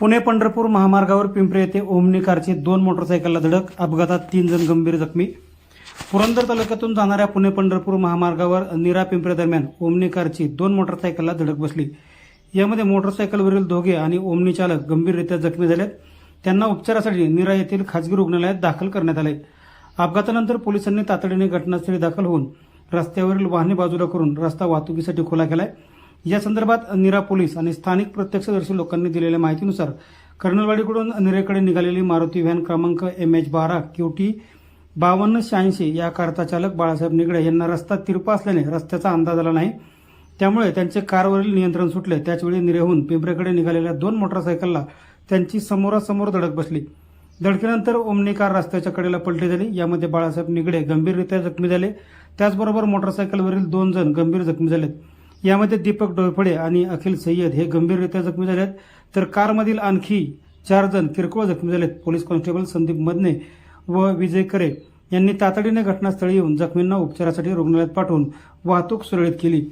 पुणे पंढरपूर महामार्गावर पिंपरे येथे ओमनी कारची दोन मोटरसायकलला धडक अपघातात तीन जण गंभीर जखमी. पुरंदर तालुक्यातून जाणाऱ्या पुणे पंढरपूर महामार्गावर निरा पिंपरे दरम्यान ओमनी कारची दोन मोटरसायकलला धडक बसली. यामध्ये मोटरसायकलवरील दोघे आणि ओमनी चालक गंभीररित्या जखमी झालेत. त्यांना उपचारासाठी निरा येथील खासगी रुग्णालयात दाखल करण्यात आले. अपघातानंतर पोलिसांनी तातडीने घटनास्थळी दाखल होऊन रस्त्यावरील वाहने बाजूला करून रस्ता वाहतुकीसाठी खुला केलाय. या संदर्भात निरा पोलीस आणि स्थानिक प्रत्यक्षदर्शी लोकांनी दिलेल्या माहितीनुसार कर्नलवाडीकडून निरेकडे निघालेली मारुती व्हॅन क्रमांक एम एच बारा क्यूटी बावन्न शहाऐंशी या कारचा चालक बाळासाहेब निगडे यांना रस्ता तिरपा असल्याने रस्त्याचा अंदाज आला नाही. त्यामुळे त्यांचे कारवरील नियंत्रण सुटले. त्याचवेळी निरेहून पिंपरेकडे निघालेल्या दोन मोटरसायकलला त्यांची समोरासमोर धडक बसली. धडकेनंतर ओमनी कार रस्त्याच्या कडेला पलटी झाली. यामध्ये बाळासाहेब निगडे गंभीररित्या जखमी झाले. त्याचबरोबर मोटरसायकलवरील दोन जण गंभीर जखमी झालेत. यामध्ये दीपक डोयफळे आणि अखिल सय्यद हे गंभीररित्या जखमी झालेत. तर कारमधील आणखी चार जण किरकोळ जखमी झालेत. पोलीस कॉन्स्टेबल संदीप मदने व विजय करे यांनी तातडीने घटनास्थळी येऊन जखमींना उपचारासाठी रुग्णालयात पाठवून वाहतूक सुरळीत केली.